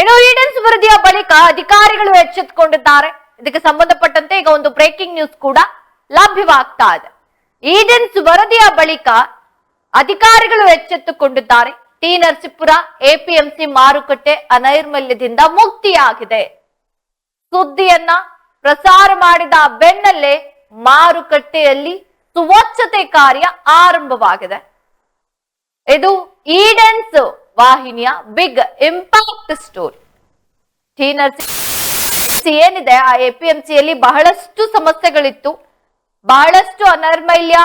ಇನ್ನು ಈಡನ್ಸ್ ವರದಿಯ ಬಳಿಕ ಅಧಿಕಾರಿಗಳು ಎಚ್ಚೆತ್ತುಕೊಂಡಿದ್ದಾರೆ ಇದಕ್ಕೆ ಸಂಬಂಧಪಟ್ಟಂತೆ ಈಗ ಒಂದು ಬ್ರೇಕಿಂಗ್ ನ್ಯೂಸ್ ಕೂಡ ಲಭ್ಯವಾಗ್ತಾ ಇದೆ. ಈಡನ್ಸ್ ವರದಿಯ ಬಳಿಕ ಅಧಿಕಾರಿಗಳು ಎಚ್ಚೆತ್ತುಕೊಂಡಿದ್ದಾರೆ. ಟಿ ನರಸೀಪುರ, ಎಪಿಎಂಸಿ ಮಾರುಕಟ್ಟೆ ಅನೈರ್ಮಲ್ಯದಿಂದ ಮುಕ್ತಿಯಾಗಿದೆ. ಸುದ್ದಿಯನ್ನ ಪ್ರಸಾರ ಮಾಡಿದ ಬೆನ್ನಲ್ಲೇ ಮಾರುಕಟ್ಟೆಯಲ್ಲಿ ಸ್ವಚ್ಛತೆ ಕಾರ್ಯ ಆರಂಭವಾಗಿದೆ. ಇದು ಈಡೆನ್ಸ್ ವಾಹಿನಿಯ ಬಿಗ್ ಇಂಪ್ಯಾಕ್ಟ್ ಸ್ಟೋರಿ. ಟಿ ಏನಿದೆ? ಆ ಎಪಿಎಂಸಿಯಲ್ಲಿ ಬಹಳಷ್ಟು ಸಮಸ್ಯೆಗಳಿತ್ತು. ಬಹಳಷ್ಟು ಅನರ್ಮೈಲ್ಯ,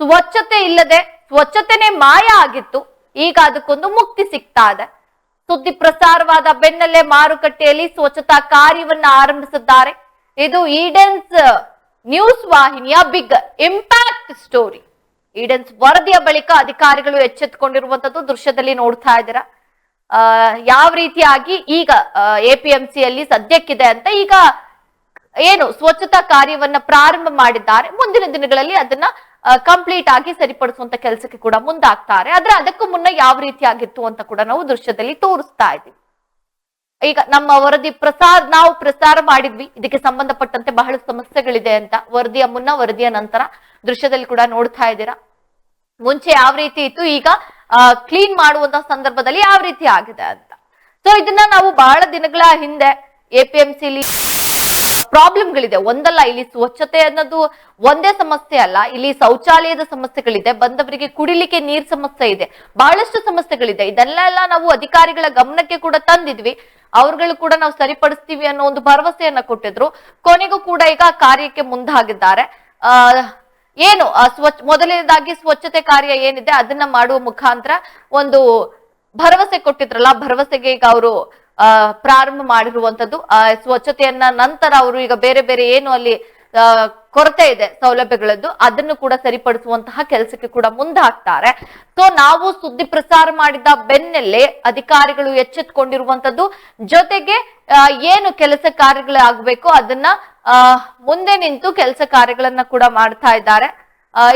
ಸ್ವಚ್ಛತೆ ಇಲ್ಲದೆ, ಸ್ವಚ್ಛತೆನೇ ಮಾಯ ಆಗಿತ್ತು. ಈಗ ಅದಕ್ಕೊಂದು ಮುಕ್ತಿ ಸಿಗ್ತಾ ಇದೆ. ಸುದ್ದಿ ಪ್ರಸಾರವಾದ ಬೆನ್ನಲ್ಲೇ ಮಾರುಕಟ್ಟೆಯಲ್ಲಿ ಸ್ವಚ್ಛತಾ ಕಾರ್ಯವನ್ನ ಆರಂಭಿಸಿದ್ದಾರೆ. ಇದು ಈಡೆನ್ಸ್ ನ್ಯೂಸ್ ವಾಹಿನಿಯ ಬಿಗ್ ಇಂಪ್ಯಾಕ್ಟ್ ಸ್ಟೋರಿ. ಈಡೆನ್ಸ್ ವರದಿಯ ಬಳಿಕ ಅಧಿಕಾರಿಗಳು ಎಚ್ಚೆತ್ತುಕೊಂಡಿರುವಂತದ್ದು ದೃಶ್ಯದಲ್ಲಿ ನೋಡ್ತಾ ಇದ್ದೀರಾ. ಯಾವ ರೀತಿಯಾಗಿ ಈಗ ಎಪಿಎಂಸಿಯಲ್ಲಿ ಸದ್ಯಕ್ಕಿದೆ ಅಂತ ಈಗ ಏನು ಸ್ವಚ್ಛತಾ ಕಾರ್ಯವನ್ನ ಪ್ರಾರಂಭ ಮಾಡಿದ್ದಾರೆ. ಮುಂದಿನ ದಿನಗಳಲ್ಲಿ ಅದನ್ನ ಕಂಪ್ಲೀಟ್ ಆಗಿ ಸರಿಪಡಿಸುವಂತ ಕೆಲಸಕ್ಕೆ ಕೂಡ ಮುಂದಾಗ್ತಾರೆ. ಆದ್ರೆ ಅದಕ್ಕೂ ಮುನ್ನ ಯಾವ ರೀತಿಯಾಗಿತ್ತು ಅಂತ ಕೂಡ ನಾವು ದೃಶ್ಯದಲ್ಲಿ ತೋರಿಸ್ತಾ ಇದ್ದೀವಿ. ಈಗ ನಮ್ಮ ವರದಿ ಪ್ರಸಾರ, ನಾವು ಪ್ರಸಾರ ಮಾಡಿದ್ವಿ. ಇದಕ್ಕೆ ಸಂಬಂಧಪಟ್ಟಂತೆ ಬಹಳ ಸಮಸ್ಯೆಗಳಿದೆ ಅಂತ. ವರದಿಯ ಮುನ್ನ, ವರದಿಯ ನಂತರ ದೃಶ್ಯದಲ್ಲಿ ಕೂಡ ನೋಡ್ತಾ ಇದ್ದೀರಾ. ಮುಂಚೆ ಯಾವ ರೀತಿ ಇತ್ತು? ಈಗ ಕ್ಲೀನ್ ಮಾಡುವಂತ ಸಂದರ್ಭದಲ್ಲಿ ಯಾವ ರೀತಿ ಆಗಿದೆ ಅಂತ. ಸೊ ಇದನ್ನ ನಾವು ಬಹಳ ದಿನಗಳ ಹಿಂದೆ ಎಪಿಎಂಸಿಲಿ ಪ್ರಾಬ್ಲಮ್ಗಳಿದೆ. ಒಂದಲ್ಲ, ಇಲ್ಲಿ ಸ್ವಚ್ಛತೆ ಅನ್ನೋದು ಒಂದೇ ಸಮಸ್ಯೆ ಅಲ್ಲ. ಇಲ್ಲಿ ಶೌಚಾಲಯದ ಸಮಸ್ಯೆಗಳಿದೆ. ಬಂದವರಿಗೆ ಕುಡಿಲಿಕ್ಕೆ ನೀರ್ ಸಮಸ್ಯೆ ಇದೆ. ಬಹಳಷ್ಟು ಸಮಸ್ಯೆಗಳಿದೆ. ಇದೆಲ್ಲ ನಾವು ಅಧಿಕಾರಿಗಳ ಗಮನಕ್ಕೆ ಕೂಡ ತಂದಿದ್ವಿ. ಅವ್ರುಗಳು ಕೂಡ ನಾವು ಸರಿಪಡಿಸ್ತೀವಿ ಅನ್ನೋ ಒಂದು ಭರವಸೆಯನ್ನ ಕೊಟ್ಟಿದ್ರು. ಕೊನೆಗೂ ಕೂಡ ಈಗ ಕಾರ್ಯಕ್ಕೆ ಮುಂದಾಗಿದ್ದಾರೆ. ಏನು ಸ್ವಚ್ಛ ಮೊದಲನೇದಾಗಿ ಸ್ವಚ್ಛತೆ ಕಾರ್ಯ ಏನಿದೆ ಅದನ್ನ ಮಾಡುವ ಮುಖಾಂತರ ಒಂದು ಭರವಸೆ ಕೊಟ್ಟಿದ್ರಲ್ಲ ಭರವಸೆಗೆ ಈಗ ಅವರು ಪ್ರಾರಂಭ ಮಾಡಿರುವಂತದ್ದು ಸ್ವಚ್ಛತೆಯನ್ನ ನಂತರ ಅವರು ಈಗ ಬೇರೆ ಬೇರೆ ಏನು ಅಲ್ಲಿ ಕೊರತೆ ಇದೆ ಸೌಲಭ್ಯಗಳದ್ದು, ಅದನ್ನು ಕೂಡ ಸರಿಪಡಿಸುವಂತಹ ಕೆಲಸಕ್ಕೆ ಕೂಡ ಮುಂದಾಗ್ತಾರೆ. ಸೊ ನಾವು ಸುದ್ದಿ ಪ್ರಸಾರ ಮಾಡಿದ ಬೆನ್ನಲ್ಲೇ ಅಧಿಕಾರಿಗಳು ಎಚ್ಚೆತ್ಕೊಂಡಿರುವಂತದ್ದು, ಜೊತೆಗೆ ಏನು ಕೆಲಸ ಕಾರ್ಯಗಳಾಗಬೇಕು ಅದನ್ನ ಮುಂದೆ ನಿಂತು ಕೆಲಸ ಕಾರ್ಯಗಳನ್ನ ಕೂಡ ಮಾಡ್ತಾ ಇದ್ದಾರೆ.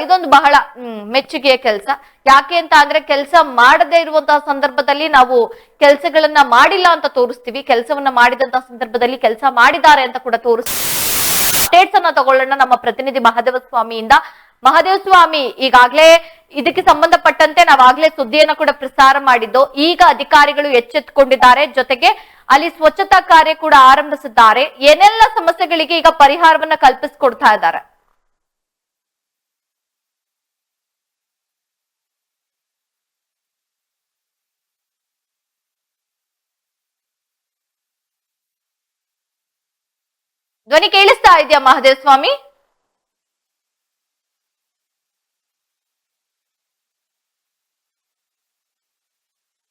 ಇದೊಂದು ಬಹಳ ಮೆಚ್ಚುಗೆಯ ಕೆಲಸ. ಯಾಕೆ ಅಂತ ಅಂದ್ರೆ, ಕೆಲಸ ಮಾಡದೇ ಇರುವಂತಹ ಸಂದರ್ಭದಲ್ಲಿ ನಾವು ಕೆಲಸಗಳನ್ನ ಮಾಡಿಲ್ಲ ಅಂತ ತೋರಿಸ್ತೀವಿ. ಕೆಲಸವನ್ನ ಮಾಡಿದಂತಹ ಸಂದರ್ಭದಲ್ಲಿ ಕೆಲಸ ಮಾಡಿದ್ದಾರೆ ಅಂತ ಕೂಡ ತೋರಿಸ್ತೀವಿ. ಅಪ್ಡೇಟ್ಸ್ ಅನ್ನ ತಗೊಳ್ಳೋಣ ನಮ್ಮ ಪ್ರತಿನಿಧಿ ಮಹಾದೇವ ಸ್ವಾಮಿಯಿಂದ. ಮಹಾದೇವ ಸ್ವಾಮಿ, ಈಗಾಗ್ಲೇ ಇದಕ್ಕೆ ಸಂಬಂಧಪಟ್ಟಂತೆ ನಾವಾಗ್ಲೇ ಸುದ್ದಿಯನ್ನ ಕೂಡ ಪ್ರಸಾರ ಮಾಡಿದ್ದು, ಈಗ ಅಧಿಕಾರಿಗಳು ಎಚ್ಚೆತ್ತುಕೊಂಡಿದ್ದಾರೆ ಜೊತೆಗೆ ಅಲ್ಲಿ ಸ್ವಚ್ಛತಾ ಕಾರ್ಯ ಕೂಡ ಆರಂಭಿಸಿದ್ದಾರೆ. ಏನೆಲ್ಲ ಸಮಸ್ಯೆಗಳಿಗೆ ಈಗ ಪರಿಹಾರವನ್ನ ಕಲ್ಪಿಸಿಕೊಡ್ತಾ ಇದ್ದಾರೆ? ಧ್ವನಿ ಕೇಳಿಸ್ತಾ ಇದೆಯಾ ಮಹಾದೇವ ಸ್ವಾಮಿ?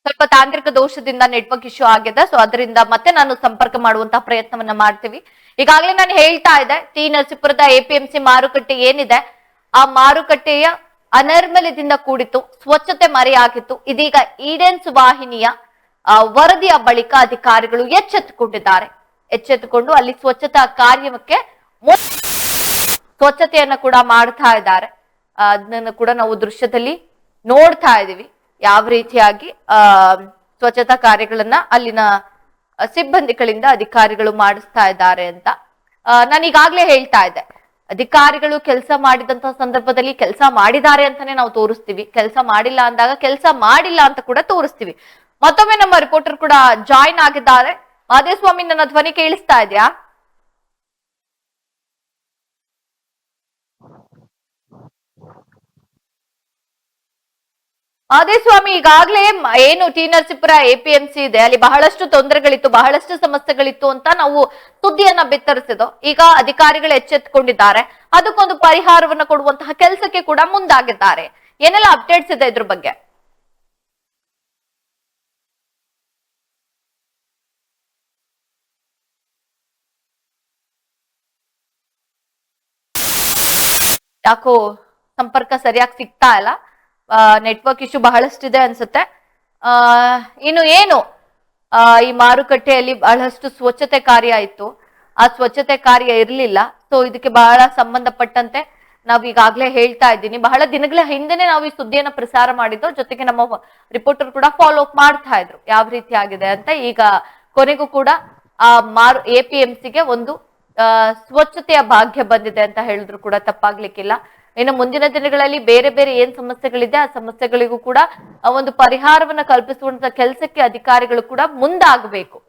ಸ್ವಲ್ಪ ತಾಂತ್ರಿಕ ದೋಷದಿಂದ ನೆಟ್ವರ್ಕ್ ಇಶ್ಯೂ ಆಗಿದೆ ಸೊ ಅದರಿಂದ ಮತ್ತೆ ನಾನು ಸಂಪರ್ಕ ಮಾಡುವಂತಹ ಪ್ರಯತ್ನವನ್ನ ಮಾಡ್ತೀವಿ. ಈಗಾಗಲೇ ನಾನು ಹೇಳ್ತಾ ಇದ್ದೆ, ಟಿ ನರಸೀಪುರದ ಎಪಿಎಂಸಿ ಮಾರುಕಟ್ಟೆ ಏನಿದೆ, ಆ ಮಾರುಕಟ್ಟೆಯ ಅನರ್ಮಲ್ಯದಿಂದ ಕೂಡಿತ್ತು, ಸ್ವಚ್ಛತೆ ಮರೆಯಾಗಿತ್ತು, ಇದೀಗ ಈಡೆನ್ಸ್ ವಾಹಿನಿಯ ವರದಿಯ ಬಳಿಕ ಅಧಿಕಾರಿಗಳು ಎಚ್ಚೆತ್ತುಕೊಂಡಿದ್ದಾರೆ. ಎಚ್ಚೆತ್ತುಕೊಂಡು ಅಲ್ಲಿ ಸ್ವಚ್ಛತಾ ಕಾರ್ಯಕ್ಕೆ ಸ್ವಚ್ಛತೆಯನ್ನ ಕೂಡ ಮಾಡ್ತಾ ಇದ್ದಾರೆ. ಅದನ್ನು ಕೂಡ ನಾವು ದೃಶ್ಯದಲ್ಲಿ ನೋಡ್ತಾ ಇದೀವಿ ಯಾವ ರೀತಿಯಾಗಿ, ಆ, ಸ್ವಚ್ಛತಾ ಕಾರ್ಯಗಳನ್ನ ಅಲ್ಲಿನ ಸಿಬ್ಬಂದಿಗಳಿಂದ ಅಧಿಕಾರಿಗಳು ಮಾಡಿಸ್ತಾ ಇದ್ದಾರೆ ಅಂತ. ನಾನು ಈಗಾಗ್ಲೇ ಹೇಳ್ತಾ ಇದ್ದೆ. ಅಧಿಕಾರಿಗಳು ಕೆಲಸ ಮಾಡಿದಂತ ಸಂದರ್ಭದಲ್ಲಿ ಕೆಲಸ ಮಾಡಿದ್ದಾರೆ ಅಂತಾನೆ ನಾವು ತೋರಿಸ್ತೀವಿ. ಕೆಲಸ ಮಾಡಿಲ್ಲ ಅಂದಾಗ ಕೆಲಸ ಮಾಡಿಲ್ಲ ಅಂತ ಕೂಡ ತೋರಿಸ್ತೀವಿ. ಮತ್ತೊಮ್ಮೆ ನಮ್ಮ ರಿಪೋರ್ಟರ್ ಕೂಡ ಜಾಯಿನ್ ಆಗಿದ್ದಾರೆ. ಮಾದೇಸ್ವಾಮಿ ನನ್ನ ಧ್ವನಿ ಕೇಳಿಸ್ತಾ ಇದೆಯಾ? ಮಾದೇಸ್ವಾಮಿ ಸ್ವಾಮಿ ಈಗಾಗಲೇ ಏನು ಟಿ ನರಸೀಪುರ ಎಪಿಎಂಸಿ ಇದೆ. ಅಲ್ಲಿ ಬಹಳಷ್ಟು ತೊಂದರೆಗಳಿತ್ತು, ಬಹಳಷ್ಟು ಸಮಸ್ಯೆಗಳಿತ್ತು ಅಂತ ನಾವು ಸುದ್ದಿಯನ್ನ ಬಿತ್ತರಿಸಿದ್ದು. ಈಗ ಅಧಿಕಾರಿಗಳು ಎಚ್ಚೆತ್ತುಕೊಂಡಿದ್ದಾರೆ. ಅದಕ್ಕೊಂದು ಪರಿಹಾರವನ್ನು ಕೊಡುವಂತಹ ಕೆಲಸಕ್ಕೆ ಕೂಡ ಮುಂದಾಗಿದ್ದಾರೆ. ಏನೆಲ್ಲ ಅಪ್ಡೇಟ್ಸ್ ಇದೆ ಇದ್ರ ಬಗ್ಗೆ? ಯಾಕೋ ಸಂಪರ್ಕ ಸರಿಯಾಗಿ ಸಿಗ್ತಾ ಇಲ್ಲ. ನೆಟ್ವರ್ಕ್ ಇಶ್ಯೂ ಬಹಳಷ್ಟಿದೆ ಅನ್ಸುತ್ತೆ. ಇನ್ನು ಏನು? ಈ ಮಾರುಕಟ್ಟೆಯಲ್ಲಿ ಬಹಳಷ್ಟು ಸ್ವಚ್ಛತೆ ಕಾರ್ಯ ಇತ್ತು. ಆ ಸ್ವಚ್ಛತೆ ಕಾರ್ಯ ಇರಲಿಲ್ಲ. ಸೊ ಇದಕ್ಕೆ ಬಹಳ ಸಂಬಂಧಪಟ್ಟಂತೆ ನಾವು ಈಗಾಗಲೇ ಹೇಳ್ತಾ ಇದ್ದೀನಿ. ಬಹಳ ದಿನಗಳ ಹಿಂದೆನೆ ನಾವು ಈ ಸುದ್ದಿಯನ್ನು ಪ್ರಸಾರ ಮಾಡಿದ್ದು. ಜೊತೆಗೆ ನಮ್ಮ ರಿಪೋರ್ಟರ್ ಕೂಡ ಫಾಲೋ ಅಪ್ ಮಾಡ್ತಾ ಇದ್ರು. ಯಾವ ರೀತಿ ಆಗಿದೆ ಅಂತ ಈಗ ಕೊನೆಗೂ ಕೂಡ ಆ ಮಾರು ಎಪಿಎಂಸಿಗೆ ಒಂದು ಆ, ಸ್ವಚ್ಛತೆಯ ಭಾಗ್ಯ ಬಂದಿದೆ ಅಂತ ಹೇಳಿದ್ರು ಕೂಡ ತಪ್ಪಾಗ್ಲಿಕ್ಕಿಲ್ಲ. ಇನ್ನು ಮುಂದಿನ ದಿನಗಳಲ್ಲಿ ಬೇರೆ ಬೇರೆ ಏನ್ ಸಮಸ್ಯೆಗಳಿದೆ, ಆ ಸಮಸ್ಯೆಗಳಿಗೂ ಕೂಡ ಒಂದು ಪರಿಹಾರವನ್ನ ಕಲ್ಪಿಸುವಂತ ಕೆಲಸಕ್ಕೆ ಅಧಿಕಾರಿಗಳು ಕೂಡ ಮುಂದಾಗಬೇಕು.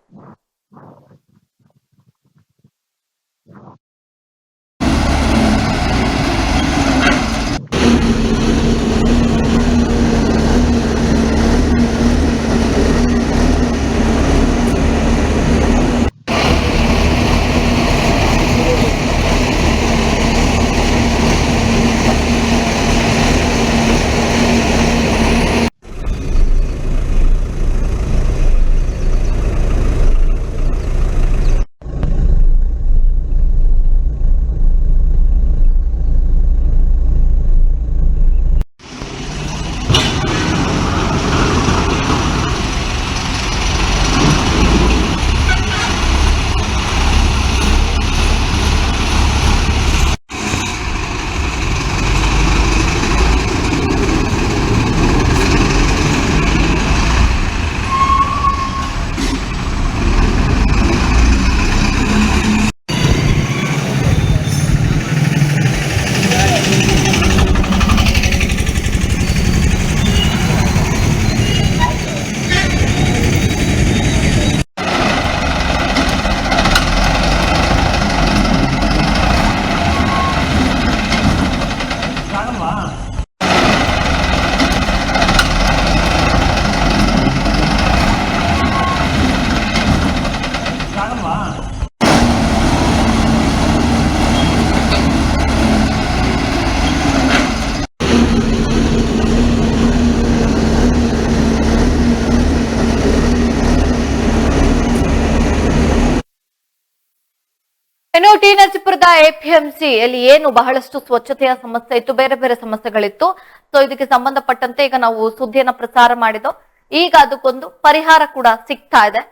ಇನ್ನು ಟಿ ನರಸೀಪುರದ ಎಪಿಎಂಸಿ ಅಲ್ಲಿ ಏನು ಬಹಳಷ್ಟು ಸ್ವಚ್ಛತೆಯ ಸಮಸ್ಯೆ ಇತ್ತು, ಬೇರೆ ಬೇರೆ ಸಮಸ್ಯೆಗಳಿತ್ತು. ಸೊ ಇದಕ್ಕೆ ಸಂಬಂಧಪಟ್ಟಂತೆ ಈಗ ನಾವು ಸುದ್ದಿಯನ್ನ ಪ್ರಸಾರ ಮಾಡಿದ್ದು ಈಗ ಅದಕ್ಕೊಂದು ಪರಿಹಾರ ಕೂಡ ಸಿಗ್ತಾ ಇದೆ.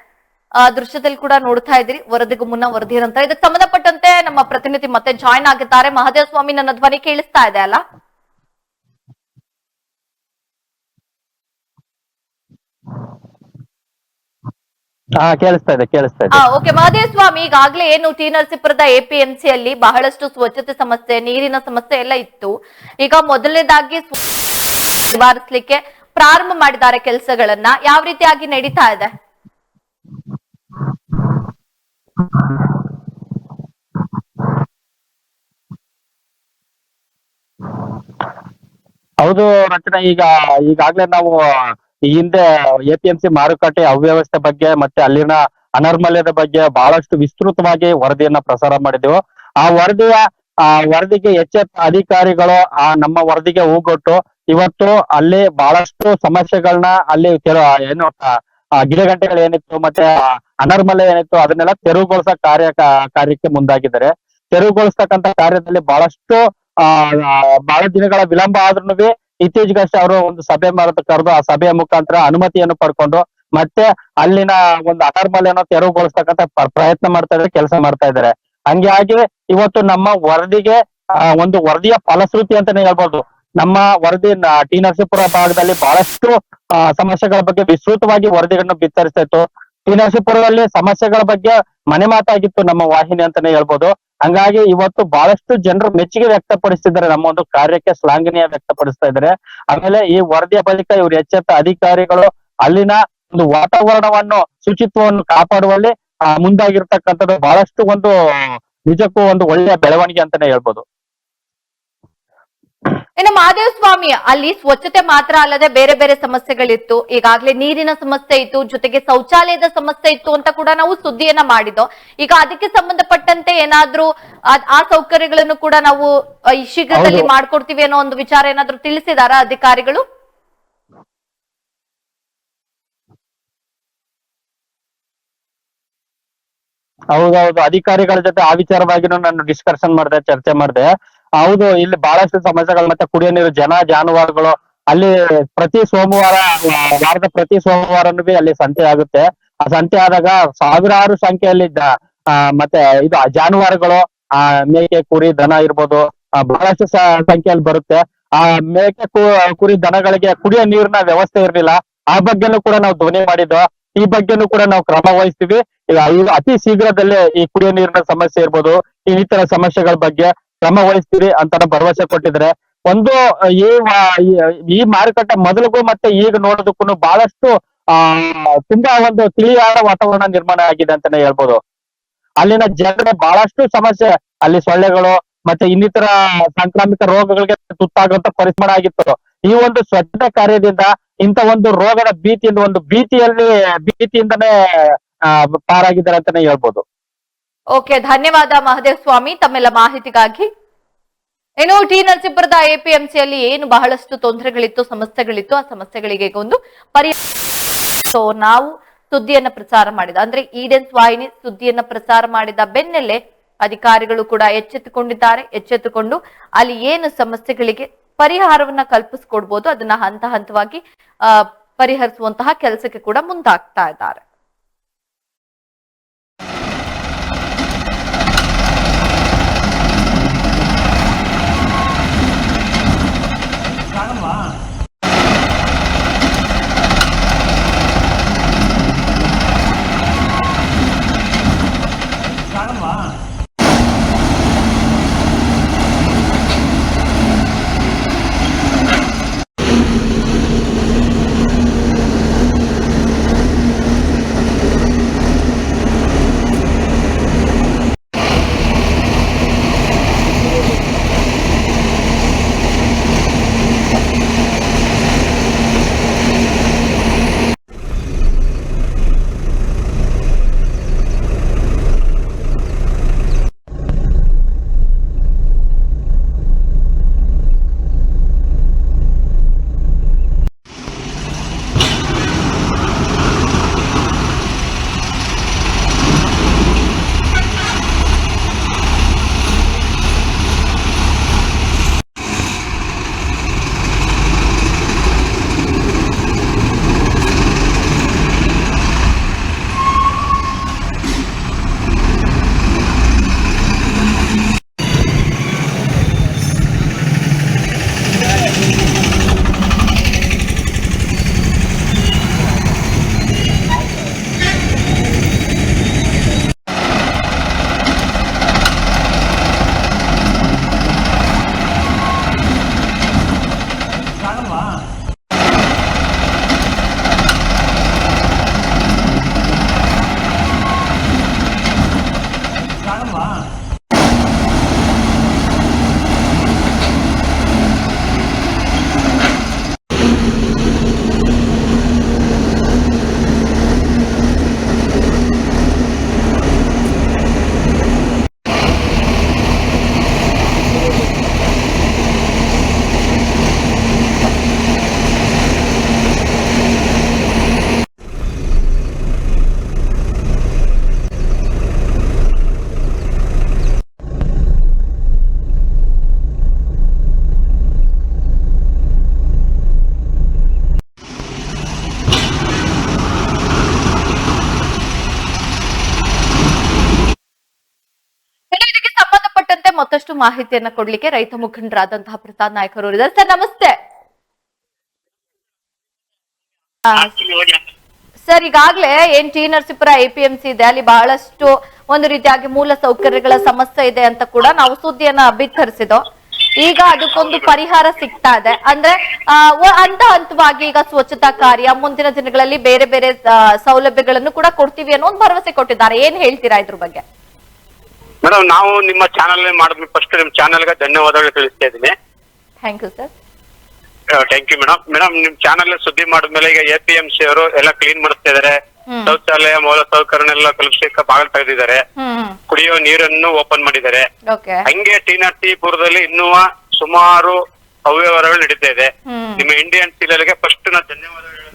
ಆ ದೃಶ್ಯದಲ್ಲಿ ಕೂಡ ನೋಡ್ತಾ ಇದ್ದೀರಿ, ವರದಿಗೂ ಮುನ್ನ ವರದಿ ನಂತರ ಇದಕ್ಕೆ ಸಂಬಂಧಪಟ್ಟಂತೆ ನಮ್ಮ ಪ್ರತಿನಿಧಿ ಮತ್ತೆ ಜಾಯಿನ್ ಆಗಿದ್ದಾರೆ. ಮಹಾದೇವ ಸ್ವಾಮಿ ನನ್ನ ಧ್ವನಿ ಕೇಳಿಸ್ತಾ ಇದೆ ಅಲ್ಲ? ಹಾ ಕೇಳಿಸ್ತಾ ಇದೆ ಕೇಳಿಸ್ತಾ ಇದೆ. ಆ ಓಕೆ ಮಹದೇವ ಈಗಾಗಲೇ ಏನು ಟಿ ನರಸೀಪುರದ ಎಪಿಎಂಸಿ ಅಲ್ಲಿ ಬಹಳಷ್ಟು ಸ್ವಚ್ಛತೆ ಸಮಸ್ಯೆ ನೀರಿನ ಸಮಸ್ಯೆ ಎಲ್ಲ ಇತ್ತು. ಈಗ ಮೊದಲನೇದಾಗಿ ನಿವಾರಿಸಲಿಕ್ಕೆ ನಿವಾರಿಸ್ಲಿಕ್ಕೆ ಪ್ರಾರಂಭ ಮಾಡಿದ್ದಾರೆ ಕೆಲಸಗಳನ್ನ. ಯಾವ ರೀತಿಯಾಗಿ ನಡೀತಾ ಇದೆ? ಹೌದು ರಚನಾ ಈಗ ಈಗಾಗಲೇ ನಾವು ಈ ಹಿಂದೆ ಎ ಪಿ ಎಂ ಸಿ ಮಾರುಕಟ್ಟೆ ಅವ್ಯವಸ್ಥೆ ಬಗ್ಗೆ ಮತ್ತೆ ಅಲ್ಲಿನ ಅನರ್ಮಲ್ಯದ ಬಗ್ಗೆ ಬಹಳಷ್ಟು ವಿಸ್ತೃತವಾಗಿ ವರದಿಯನ್ನ ಪ್ರಸಾರ ಮಾಡಿದೆವು ಆ ವರದಿಯ ಆ ವರದಿಗೆ ಎಚ್ ಎಫ್ ಅಧಿಕಾರಿಗಳು ಆ ನಮ್ಮ ವರದಿಗೆ ಹೂಗೊಟ್ಟು ಇವತ್ತು ಅಲ್ಲಿ ಬಹಳಷ್ಟು ಸಮಸ್ಯೆಗಳನ್ನ ಅಲ್ಲಿ ಏನು ಗಿಡಗಂಟೆಗಳು ಏನಿತ್ತು ಮತ್ತೆ ಅನರ್ಮಲ್ಯ ಏನಿತ್ತು ಅದನ್ನೆಲ್ಲ ತೆರವುಗೊಳಿಸ ಕಾರ್ಯ ಕಾರ್ಯಕ್ಕೆ ಮುಂದಾಗಿದ್ದಾರೆ. ತೆರವುಗೊಳಿಸ್ತಕ್ಕಂತ ಕಾರ್ಯದಲ್ಲಿ ಬಹಳಷ್ಟು ಆ, ಬಹಳ ದಿನಗಳ ವಿಳಂಬ ಆದ್ರೂ ಇತ್ತೀಚೆಗಷ್ಟೇ ಅವರು ಒಂದು ಸಭೆ ಮಾಡ ಕರೆದು ಆ ಸಭೆಯ ಮುಖಾಂತರ ಅನುಮತಿಯನ್ನು ಪಡ್ಕೊಂಡು ಮತ್ತೆ ಅಲ್ಲಿನ ಒಂದು ಅನರ್ಮಲ್ಯನ ತೆರವುಗೊಳಿಸ್ತಕ್ಕಂತ ಪ- ಪ್ರಯತ್ನ ಮಾಡ್ತಾ ಇದ್ದಾರೆ, ಕೆಲಸ ಮಾಡ್ತಾ ಇದ್ದಾರೆ. ಹಂಗಾಗಿ ಇವತ್ತು ನಮ್ಮ ವರದಿಗೆ ಒಂದು ವರದಿಯ ಫಲಶ್ರುತಿ ಅಂತಾನೆ ಹೇಳ್ಬೋದು. ನಮ್ಮ ವರದಿ ಟಿ ನರಸೀಪುರ ಭಾಗದಲ್ಲಿ ಬಹಳಷ್ಟು ಸಮಸ್ಯೆಗಳ ಬಗ್ಗೆ ವಿಸ್ತೃತವಾಗಿ ವರದಿಗಳನ್ನು ಬಿತ್ತರಿಸ್ತಾ ಇತ್ತು. ಟಿ ನರಸೀಪುರದಲ್ಲಿ ಸಮಸ್ಯೆಗಳ ಬಗ್ಗೆ ಮನೆ ಮಾತಾಗಿತ್ತು ನಮ್ಮ ವಾಹಿನಿ ಅಂತಾನೆ ಹೇಳ್ಬೋದು. ಹಂಗಾಗಿ ಇವತ್ತು ಬಹಳಷ್ಟು ಜನರು ಮೆಚ್ಚುಗೆ ವ್ಯಕ್ತಪಡಿಸ್ತಿದ್ದಾರೆ ನಮ್ಮ ಒಂದು ಕಾರ್ಯಕ್ಕೆ ಶ್ಲಾಘನೀಯ ವ್ಯಕ್ತಪಡಿಸ್ತಾ ಇದ್ದಾರೆ. ಆಮೇಲೆ ಈ ವರದಿಯ ಬಳಿಕ ಇವರು ಎಚ್ಚೆತ್ತ ಅಧಿಕಾರಿಗಳು ಅಲ್ಲಿನ ಒಂದು ವಾತಾವರಣವನ್ನು, ಶುಚಿತ್ವವನ್ನು ಕಾಪಾಡುವಲ್ಲಿ ಮುಂದಾಗಿರ್ತಕ್ಕಂಥದ್ದು ಬಹಳಷ್ಟು ಒಂದು ನಿಜಕ್ಕೂ ಒಂದು ಒಳ್ಳೆಯ ಬೆಳವಣಿಗೆ ಅಂತಾನೆ ಹೇಳ್ಬೋದು. ಇನ್ನು ಮಹಾದೇವ ಸ್ವಾಮಿ ಅಲ್ಲಿ ಸ್ವಚ್ಛತೆ ಮಾತ್ರ ಅಲ್ಲದೆ ಬೇರೆ ಬೇರೆ ಸಮಸ್ಯೆಗಳಿತ್ತು. ಈಗಾಗಲೇ ನೀರಿನ ಸಮಸ್ಯೆ ಇತ್ತು ಜೊತೆಗೆ ಶೌಚಾಲಯದ ಸಮಸ್ಯೆ ಇತ್ತು ಅಂತ ಕೂಡ ನಾವು ಸುದ್ದಿಯನ್ನ ಮಾಡಿದ್ದೋ. ಈಗ ಅದಕ್ಕೆ ಸಂಬಂಧಪಟ್ಟಂತೆ ಏನಾದ್ರೂ ಆ- ಸೌಕರ್ಯಗಳನ್ನು ಕೂಡ ನಾವು ಶೀಘ್ರದಲ್ಲಿ. ಮಾಡ್ಕೊಡ್ತೀವಿ ಅನ್ನೋ ಒಂದು ವಿಚಾರ ಏನಾದ್ರೂ ತಿಳಿಸಿದಾರ ಅಧಿಕಾರಿಗಳು? ಹೌದೌದು. ಅಧಿಕಾರಿಗಳ ಜೊತೆ ಆ ವಿಚಾರವಾಗಿನೂ ನಾನು ಡಿಸ್ಕಷನ್ ಮಾಡಿದೆ, ಚರ್ಚೆ ಮಾಡಿದೆ. ಹೌದು, ಇಲ್ಲಿ ಬಹಳಷ್ಟು ಸಮಸ್ಯೆಗಳು ಮತ್ತೆ ಕುಡಿಯೋ ನೀರು, ಜನ, ಜಾನುವಾರುಗಳು ಅಲ್ಲಿ ಪ್ರತಿ ಸೋಮವಾರ, ವಾರದ ಪ್ರತಿ ಸೋಮವಾರ ಅಲ್ಲಿ ಸಂತೆ ಆಗುತ್ತೆ. ಆ ಸಂತೆ ಆದಾಗ ಸಾವಿರಾರು ಸಂಖ್ಯೆಯಲ್ಲಿ ಮತ್ತೆ ಇದು ಜಾನುವಾರುಗಳು, ಆ, ಮೇಕೆ, ಕುರಿ, ದನ ಇರ್ಬೋದು ಬಹಳಷ್ಟು ಸಂಖ್ಯೆಯಲ್ಲಿ ಬರುತ್ತೆ. ಆ, ಮೇಕೆ ಕುರಿ, ದನಗಳಿಗೆ ಕುಡಿಯೋ ನೀರಿನ ವ್ಯವಸ್ಥೆ ಇರಲಿಲ್ಲ. ಆ ಬಗ್ಗೆನೂ ಕೂಡ ನಾವು ಧ್ವನಿ ಮಾಡಿದ್ದು, ಈ ಬಗ್ಗೆನೂ ಕೂಡ ನಾವು ಕ್ರಮ ವಹಿಸ್ತೀವಿ. ಈಗ ಅತಿ ಶೀಘ್ರದಲ್ಲೇ ಈ ಕುಡಿಯೋ ನೀರಿನ ಸಮಸ್ಯೆ ಇರ್ಬೋದು ಇನ್ನಿತರ ಸಮಸ್ಯೆಗಳ ಬಗ್ಗೆ ಕ್ರಮ ವಹಿಸ್ತೀರಿ ಅಂತ ಭರವಸೆ ಕೊಟ್ಟಿದ್ರೆ ಒಂದು, ಈ ಈ- ಮಾರುಕಟ್ಟೆ ಮೊದಲಿಗೂ ಮತ್ತೆ ಈಗ ನೋಡೋದಕ್ಕೂ ಬಹಳಷ್ಟು, ಆ, ತುಂಬಾ ಒಂದು ತಿಳಿಯಾದ ವಾತಾವರಣ ನಿರ್ಮಾಣ ಆಗಿದೆ ಅಂತಾನೆ ಹೇಳ್ಬೋದು. ಅಲ್ಲಿನ ಜನರ ಬಹಳಷ್ಟು ಸಮಸ್ಯೆ, ಅಲ್ಲಿ ಸೊಳ್ಳೆಗಳು ಮತ್ತೆ ಇನ್ನಿತರ ಸಾಂಕ್ರಾಮಿಕ ರೋಗಗಳಿಗೆ ತುತ್ತಾಗುವಂತ ಪರಿಸರ ಆಗಿತ್ತು. ಈ ಒಂದು ಸ್ವಚ್ಛತೆ ಕಾರ್ಯದಿಂದ ಇಂಥ ಒಂದು ರೋಗದ ಭೀತಿಯಿಂದ ಒಂದು ಭೀತಿಯಲ್ಲಿ, ಭೀತಿಯಿಂದನೇ ಪಾರಾಗಿದ್ದಾರೆ ಅಂತಾನೆ ಹೇಳ್ಬೋದು. ಓಕೆ, ಧನ್ಯವಾದ ಮಹದೇವ್ ಸ್ವಾಮಿ, ತಮ್ಮೆಲ್ಲ ಮಾಹಿತಿಗಾಗಿ. ಏನು ಟಿ ನರಸೀಪುರದ ಎಪಿಎಂಸಿಯಲ್ಲಿ ಏನು ಬಹಳಷ್ಟು ತೊಂದರೆಗಳಿತ್ತು, ಸಮಸ್ಯೆಗಳಿತ್ತು, ಆ ಸಮಸ್ಯೆಗಳಿಗೆ ಒಂದು ಪರಿಹಾರ ನಾವು ಸುದ್ದಿಯನ್ನ ಪ್ರಚಾರ ಮಾಡಿದ ಅಂದ್ರೆ ಈಡೆನ್ಸ್ ವಾಹಿನಿ ಸುದ್ದಿಯನ್ನ ಪ್ರಚಾರ ಮಾಡಿದ ಬೆನ್ನಲ್ಲೇ ಅಧಿಕಾರಿಗಳು ಕೂಡ ಎಚ್ಚೆತ್ತುಕೊಂಡಿದ್ದಾರೆ. ಎಚ್ಚೆತ್ತುಕೊಂಡು ಅಲ್ಲಿ ಏನು ಸಮಸ್ಯೆಗಳಿಗೆ ಪರಿಹಾರವನ್ನ ಕಲ್ಪಿಸ್ಕೊಡ್ಬೋದು. ಅದನ್ನ ಹಂತ ಹಂತವಾಗಿ ಪರಿಹರಿಸುವಂತಹ ಕೆಲಸಕ್ಕೆ ಕೂಡ ಮುಂದಾಗ್ತಾ ಇದ್ದಾರೆ. ಮತ್ತಷ್ಟು ಮಾಹಿತಿಯನ್ನ ಕೊಡ್ಲಿಕ್ಕೆ ರೈತ ಮುಖಂಡರಾದಂತಹ ಪ್ರಸಾದ್ ನಾಯ್ಕ ಅವರು ಇದ್ದಾರೆ. ಸರ್, ನಮಸ್ತೆ. ಸರ್, ಈಗಾಗ್ಲೇ ಏನ್ ಟಿ ನರಸೀಪುರ ಎಪಿಎಂಸಿ ಇದೆ, ಅಲ್ಲಿ ಬಹಳಷ್ಟು ಒಂದು ರೀತಿಯಾಗಿ ಮೂಲ ಸೌಕರ್ಯಗಳ ಸಮಸ್ಯೆ ಇದೆ ಅಂತ ಕೂಡ ನಾವು ಸುದ್ದಿಯನ್ನ ಬಿತ್ತರಿಸಿದೋ. ಈಗ ಅದಕ್ಕೊಂದು ಪರಿಹಾರ ಸಿಗ್ತಾ ಇದೆ. ಅಂದ್ರೆ ಹಂತ ಹಂತವಾಗಿ ಈಗ ಸ್ವಚ್ಛತಾ ಕಾರ್ಯ, ಮುಂದಿನ ದಿನಗಳಲ್ಲಿ ಬೇರೆ ಬೇರೆ ಸೌಲಭ್ಯಗಳನ್ನು ಕೂಡ ಕೊಡ್ತೀವಿ ಅನ್ನೋ ಒಂದು ಭರವಸೆ ಕೊಟ್ಟಿದ್ದಾರೆ. ಏನ್ ಹೇಳ್ತೀರಾ ಇದ್ರ ಬಗ್ಗೆ? ಮೇಡಮ್ ನಾವು ನಿಮ್ಮ ಚಾನಲ್ ಮಾಡಿದ್ವಿ. ಫಸ್ಟ್ ನಿಮ್ಮ ಚಾನಲ್ಗೆ ಧನ್ಯವಾದಗಳು ತಿಳಿಸ್ತಾ ಇದ್ದೀನಿ. Thank you sir thank you madam madam ನಿಮ್ ಚಾನಲ್ ಸುದ್ದಿ ಮಾಡಿದ್ಮೇಲೆ ಈಗ ಎ ಪಿ ಎಂ ಸಿ ಅವರು ಎಲ್ಲ ಕ್ಲೀನ್ ಮಾಡಿಸ್ತಾ ಇದಾರೆ. ಶೌಚಾಲಯ ಮೂಲ ಸೌಕರ್ಯನೆಲ್ಲ ಕಲ್ಪಿಸಕ್ಕೆ ಬಾಗಿಲು ತೆಗೆದಿದ್ದಾರೆ. ಕುಡಿಯೋ ನೀರನ್ನು ಓಪನ್ ಮಾಡಿದ್ದಾರೆ. ಹಂಗೆ ಟಿ ಪುರದಲ್ಲಿ ಇನ್ನೂ ಸುಮಾರು ಅವ್ಯವಹಾರಗಳು ನಡೀತಾ ಇದೆ. ನಿಮ್ಮ ಇಂಡಿಯನ್ ಸೀರಿಯಲ್ಗೆ ಫಸ್ಟ್ ನಾ ಧನ್ಯವಾದಗಳು